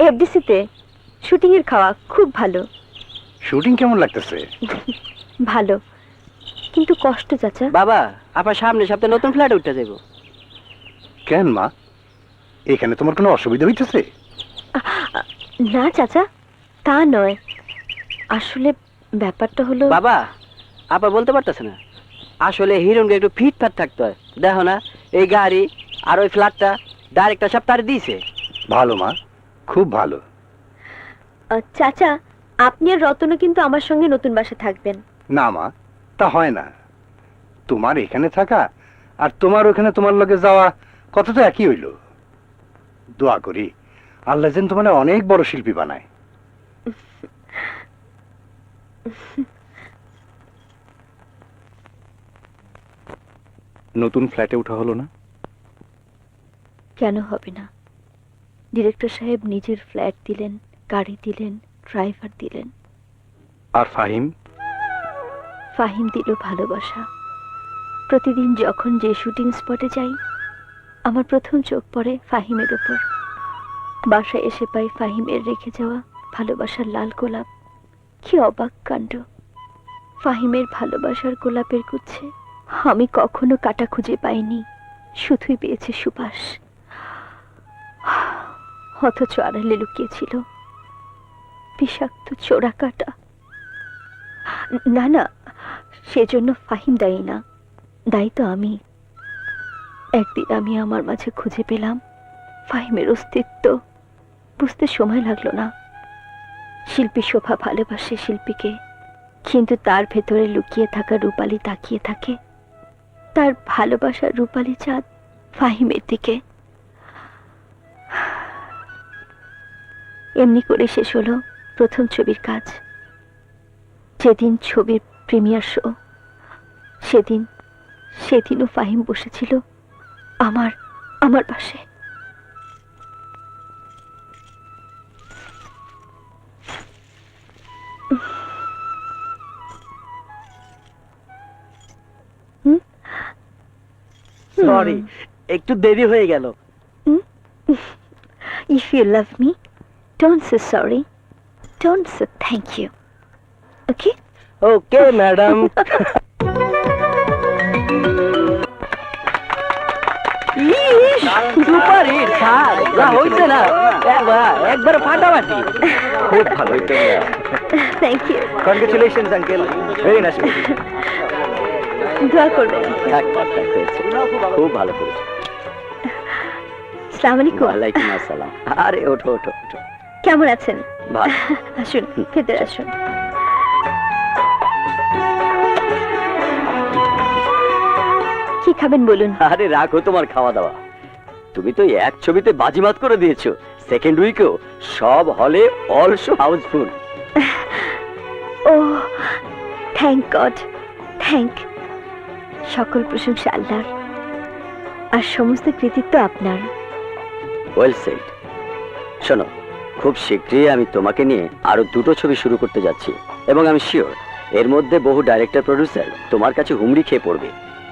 এফডিসিতে শুটিং এর খাওয়া খুব ভালো। শুটিং কেমন লাগতেছে? ভালো। কিন্তু কষ্ট চাচা। বাবা আপনার সামনে সপ্তাহে নতুন ফ্ল্যাট উঠতে যাব কেন মা? এখানে তোমার কোনো অসুবিধা হইতেছে? না চাচা তা নয়। আসলে ব্যাপারটা হলো বাবা আপা বলতে পারতেছে না। আসলে হিরোনকে একটু ফিটফাট থাকতে হয়। দেখো না এই গাড়ি আর ওই ফ্ল্যাটটা ডাইরেক্ট সপ্তাহে দিয়েছে ভালো মা। খুব ভালো। চাচা আপনি আর রতনও কিন্তু আমার সঙ্গে নতুন বাসা থাকবেন। না মা তা হয় না। তোমার এখানে থাকা আর তোমার ওখানে তোমার লগে যাওয়া কত তো একই হইল। দোয়া করি আল্লাহ যেন তোমার অনেক বড় শিল্পী বানায়। নতুন ফ্ল্যাটে ওঠা হলো না? কেন হবে না? ডিরেক্টর সাহেব নিজের ফ্ল্যাট দিলেন গাড়ি দিলেন ড্রাইভার দিলেন। আর ফাহিম? ফাহিম দিল ভালোবাসা। প্রতিদিন যখন যে শুটিং স্পটে যাই আমার প্রথম চোখ পড়ে ফাহিমের ওপর বাসায় এসে পাই ফাহিমের রেখে যাওয়া ভালোবাসার লাল গোলাপ। কি অবাক কাণ্ড। ফাহিমের ভালোবাসার গোলাপের গুচ্ছে আমি কখনো কাটা খুঁজে পাইনি। শুধুই পেয়েছে সুবাস। অথচ আড়ালে লুকিয়েছিল। বিষাক্ত চোরা কাটা না না, সেজন্য ফাহিম দায়ী না। দায়ী তো আমি। একদিন আমি আমার মাঝে খুঁজে পেলাম ফাহিমের অস্তিত্ব। বুঝতে সময় লাগল না। শিল্পী শোভা ভালোবাসে শিল্পীকে, কিন্তু তার ভেতরে লুকিয়ে থাকা রূপালি তাকিয়ে থাকে। তার ভালোবাসার রূপালি চাঁদ ফাহিমের দিকে। এমনি করে শেষ হলো প্রথম ছবির কাজ। যেদিন ছবির প্রিমিয়ার শো সেদিন সেদিনও ফাহিম বসেছিল আমার আমার পাশে। সরি একটু দেরি হয়ে গেল। If you love me, don't say sorry. Don't say thank you. Okay? Okay madam super hit sir যা হইছে না। একবার একবার ফাটাফাটি। খুব ভালো Thank you. Congratulations uncle very nice দোয়া করবেন। খুব ভালো করেছে। আসসালামু আলাইকুম। ওয়ালাইকুম আসসালাম। আরে ওঠো ওঠো ওঠো। কেমন আছেন? আসুন ভেতরে আসুন। কি খাবেন বলুন? আরে রাখো তোমার খাওয়া দাওয়া তুমি তো এক ছবিতে বাজিমাত করে দিয়েছ। সেকেন্ড উইকেও সব হলে also housefull. Oh thank God thank সকল প্রশংসা আল্লাহর। আর সমস্ত কৃতিত্ব আপনার। ওয়েল সেড শোনো খুব শীঘ্রই আমি তোমাকে নিয়ে আরও দুটো ছবি শুরু করতে যাচ্ছি। এবং আমি শিওর এর মধ্যে বহু ডাইরেক্টর প্রডিউসার তোমার কাছে হুমড়ি খেয়ে পড়বে।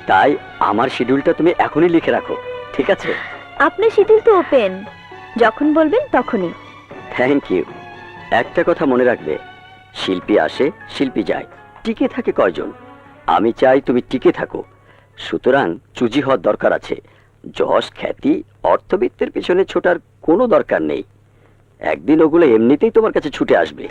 তাই আমার শিডিউলটা তুমি এখনই লিখে রাখো ঠিক আছে? আপনার শিডিউল তো ওপেন যখন বলবেন তখনই। থ্যাংক ইউ একটা কথা মনে রাখবে শিল্পী আসে শিল্পী যায় টিকে থাকে কয়জন? আমি চাই তুমি টিকে থাকো। সুতরাং চুজি হওয়ার দরকার আছে। যশ খ্যাতি অর্থবিত্তের পিছনে ছোটার কোনো দরকার নেই। একদিন ওগুলো এমনিতেই তোমার কাছে ছুটে আসবে।